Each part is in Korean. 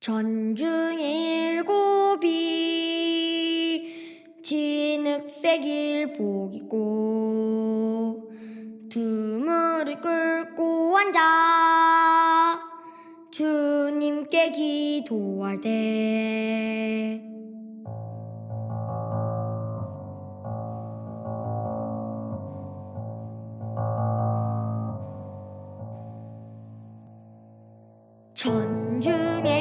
전중일곱이 진흙색 일복이고 두물을 끌고 앉아 주님께 기도할 때 전중에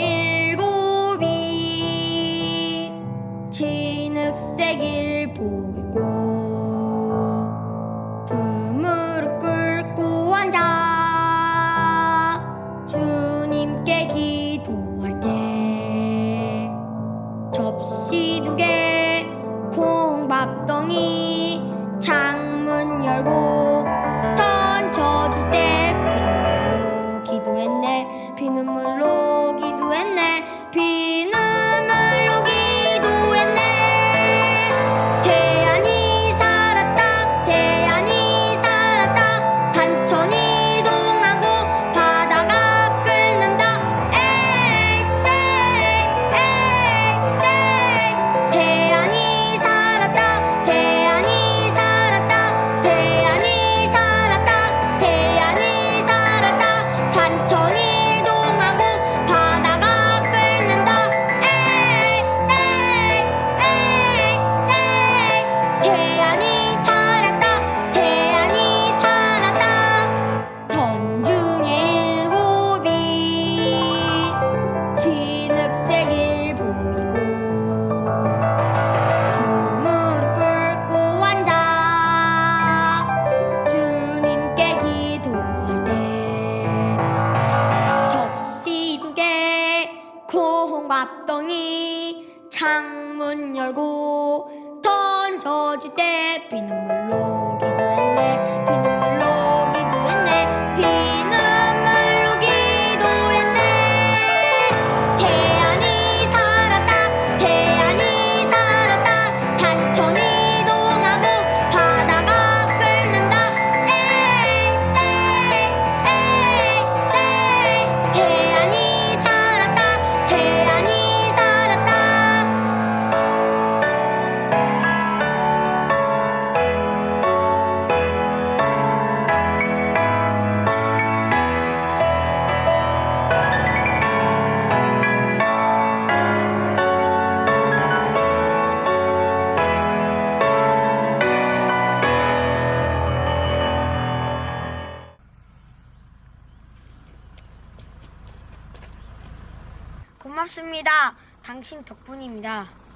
기도했네 비눗물로 기도했네 비눗물. 앞덩이 창문 열고 던져줄 때 비눗물로 기도했네. 비눗물로 고맙습니다. 당신 덕분입니다.